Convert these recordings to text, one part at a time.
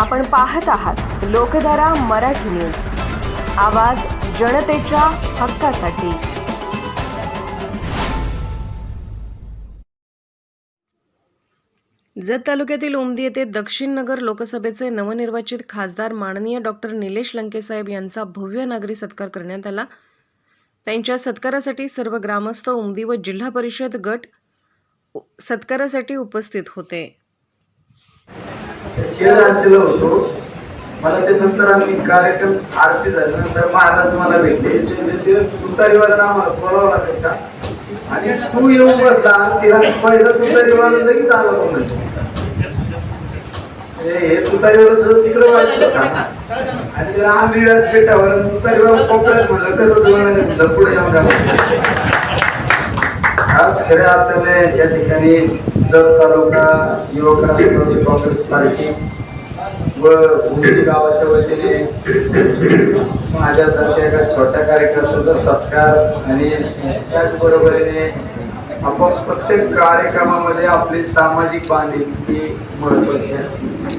आपण पाहत आहात लोकधारा मराठी न्यूज. आवाज जनतेच्या हक्कासाठी. जत तालुक्यातील उमदी येथे दक्षिण नगर लोकसभेचे नवनिर्वाचित खासदार माननीय डॉक्टर निलेश लंकेसाहेब यांचा भव्य नागरी सत्कार करण्यात आला. त्यांच्या सत्कारासाठी सर्व ग्रामस्थ उमदी व जिल्हा परिषद गट सत्कारासाठी उपस्थित होते. शेअर आणलेलो होतो. मला ते नंतर आम्ही कार्यक्रम आरती झाल्यानंतर महाराज मला भेटले. ते म्हणजे तुतारीवाला आम्हाला बोलावं लागायचा. आणि तू येऊन बसला. तिला पहिला तुतारीवाला लगेच आलो तो म्हणजे हे तुतारीवाला सगळं तिकडे वाजलं होता. आणि त्याला आम्ही व्यासपीठावर आणि तुतारीवाला कोपऱ्यात म्हणलं कसं जोडणार म्हणलं पुढे जाऊन आज खऱ्या अर्थाने या ठिकाणी जत तालुका युवक राष्ट्रवादी काँग्रेस पार्टी व उमरी गावाच्या वतीने माझ्यासारख्या एका छोट्या कार्यकर्त्याचा सत्कार आणि त्याचबरोबरीने आपण प्रत्येक कार्यक्रमामध्ये आपली सामाजिक बांधिलकी महत्वाची असते.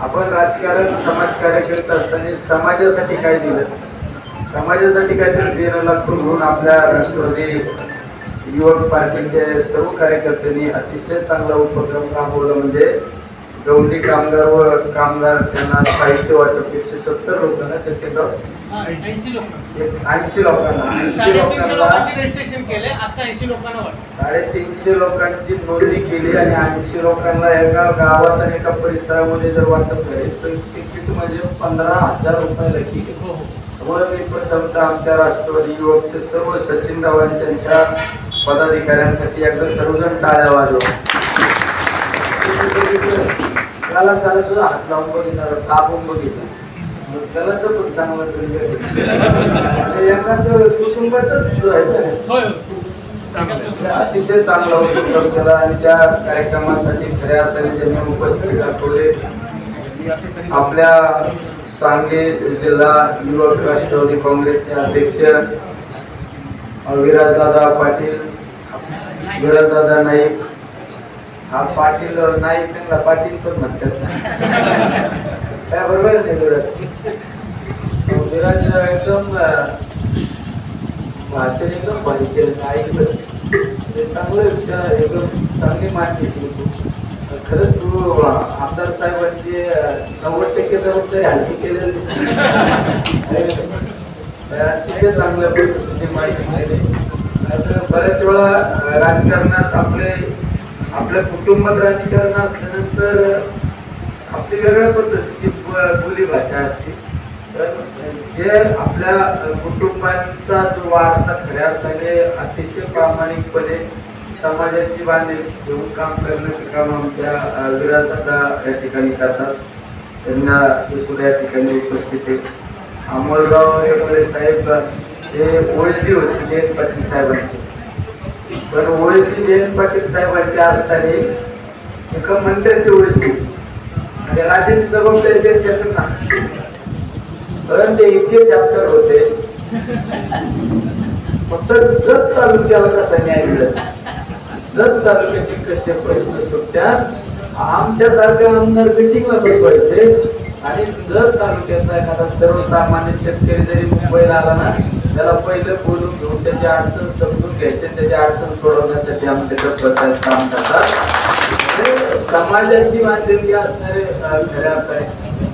आपण राजकारण समाजकार्य करत असताना समाजासाठी काय दिलं? समाजासाठी काहीतरी देणं लागतो म्हणून आपल्या राष्ट्रवादी युवक पार्टीचे सर्व कार्यकर्त्यांनी अतिशय चांगला उपक्रम राबवला. म्हणजे गौंडी कामगार व कामगार त्यांना साहित्य वाटप एकशे सत्तर लोकांना सत्तेगाव ऐंशी लोक ऐंशी लोकांना. ऐंशी साडेतीनशे लोकांना लोकांची साडेतीनशे नोंदणी केली आणि ऐंशी लोकांना एका गावात आणि एका परिसरामध्ये जर वाटप झाले तर तिकीट म्हणजे पंधरा हजार रुपये लकी. हो हो. त्यामुळे मी प्रथमतः आमच्या राष्ट्रवादी युवकचे सर्व सचिन राव आणि त्यांच्या पदाधिकाऱ्यांसाठी एकदा सर्वजण टाळ्या वाजवा. त्याला साला सुद्धा हात लावून बघितला कापून बघितलं. मग त्याला चांगलं एकाच कुटुंबाच अतिशय चांगला उपक्रम केला आणि त्या कार्यक्रमासाठी खऱ्या अर्थाने ज्यांनी उपस्थित दाखवले आपल्या सांगे जिल्हा युवक राष्ट्रवादी काँग्रेसचे अध्यक्ष विराजदादा पाटील विराजदादा नाईक. हा पाटील नाईक त्यांना पाटील पण म्हणतात. काय बरोबर आहे ते विराज विराज एकदम भाषेने भाषण एकदम भारी केलं ऐकलं. ते चांगलं विचार एकदम चांगली माहिती होती खरंच तू आमदार साहेबांचे नव्वद टक्के जबाबदारी हलकी केलेली दिसते. अतिशय चांगल्या माहिती दिली. बऱ्याच वेळा राजकारणात आपले आपल्या कुटुंबात राजकारण असल्यानंतर आपली वेगळ्या पद्धतीची बोलीभाषा असते. तर जे आपल्या कुटुंबाचा जो वारसा खऱ्या अर्थाने अतिशय प्रामाणिकपणे समाजाची बांधणी घेऊन काम करण्याचं काम आमच्या अ, या ठिकाणी करतात. त्यांना दुसऱ्या सुद्धा या ठिकाणी उपस्थित आहे. अमोलराव हेगडे साहेब हे ओळखी होते जयंत पाटील साहेबांचे. पण ओळखी जयंत पाटील साहेबांची असताना एका मंत्र्याची ओळखी आणि राज्याची जबाबदारी त्यांच्याकडे कारण ते इतके चॅप्टर होते. फक्त जत तालुक्याला कसा न्याय मिळत? जत तालुक्याचे कसे प्रश्न सुट्ट्या आमच्यासारख्या आमदार मिटिंगला बसवायचे. आणि जर तालुक्यातला एखादा सर्वसामान्य शेतकरी जरी मुंबईला आला ना त्याला पहिलं बोलून घेऊन त्याची अडचण समजून घ्यायची त्याची अडचण सोडवण्यासाठी आमचे प्रसाद काम करतात. समाजाची बांधिलकी असणारे खऱ्या आहे.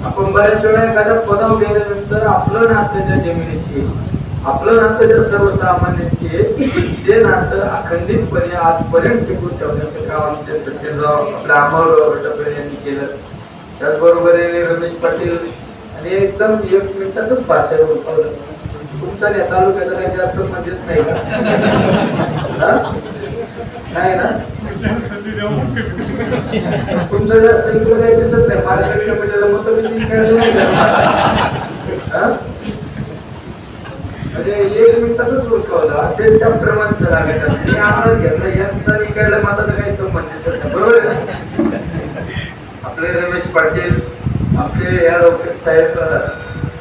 आपण बऱ्याच वेळा एखाद्या पदावर गेल्यानंतर आपलं नातं ज्या जमिनीशी आपलं नातं ज्या सर्वसामान्यांशी आहे ते नातं अखंडितपणे आजपर्यंत टिकून ठेवण्याचं काम आमचे सचिनराव आपल्या अमोलराव टपरे यांनी केलं. त्याचबरोबरीने रमेश पाटील आणि एकदम एक मिनिटातच भाषा उठवलं तुमचा या तालुक्याचा काही जास्त मजेत नाही का? नाही ना? तुमचं जास्त इकडे काही दिसत नाही. माझ्यापेक्षा म्हणजे मत? म्हणजे एक मिनिटातच उरकवलं असे चॅप्टर माणसं लागतात. मी आनंद घेतला. यांचा इकडल्या मताचा काही संबंध दिसत नाही. बरोबर आहे ना? आपले रमेश पाटील आपले या लोकेश साहेब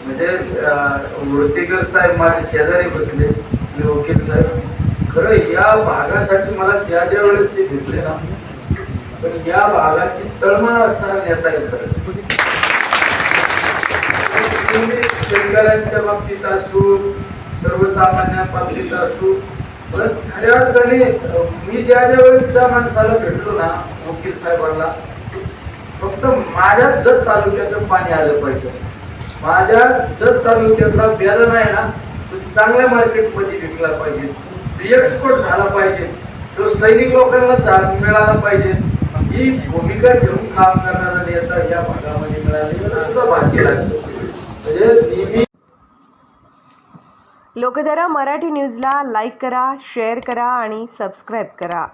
म्हणजे अं, मूर्तीकर साहेब माझे शेजारी बसले मी वकील साहेब. खरं या भागासाठी मला ज्या ज्या वेळेस ते भेटले ना. पण या भागाची तळमळ असणारा नेता आहे खरंच. तुम्ही शेतकऱ्यांच्या बाबतीत असू सर्वसामान्या बाबतीत असू पण खऱ्या अर्थाने मी ज्या ज्या वेळेस त्या माणसाला भेटलो ना वकील साहेबांना फक्त माझ्या जत तालुक्याचं पाणी आलं पाहिजे. माझ्या जत तालुक्यातला बेलन आहे ना तो चांगल्या मार्केटमध्ये विकला पाहिजे. एक्सपोर्ट झाला पाहिजे. तो सैनिक लोकांना मिळाला पाहिजे. ही भूमिका घेऊन काम करणारा नेता या भागामध्ये मिळाले सुद्धा भाग्य लागतो म्हणजे नेहमी लोकधारा मराठी न्यूजला लाईक करा शेअर करा आणि सबस्क्राईब करा.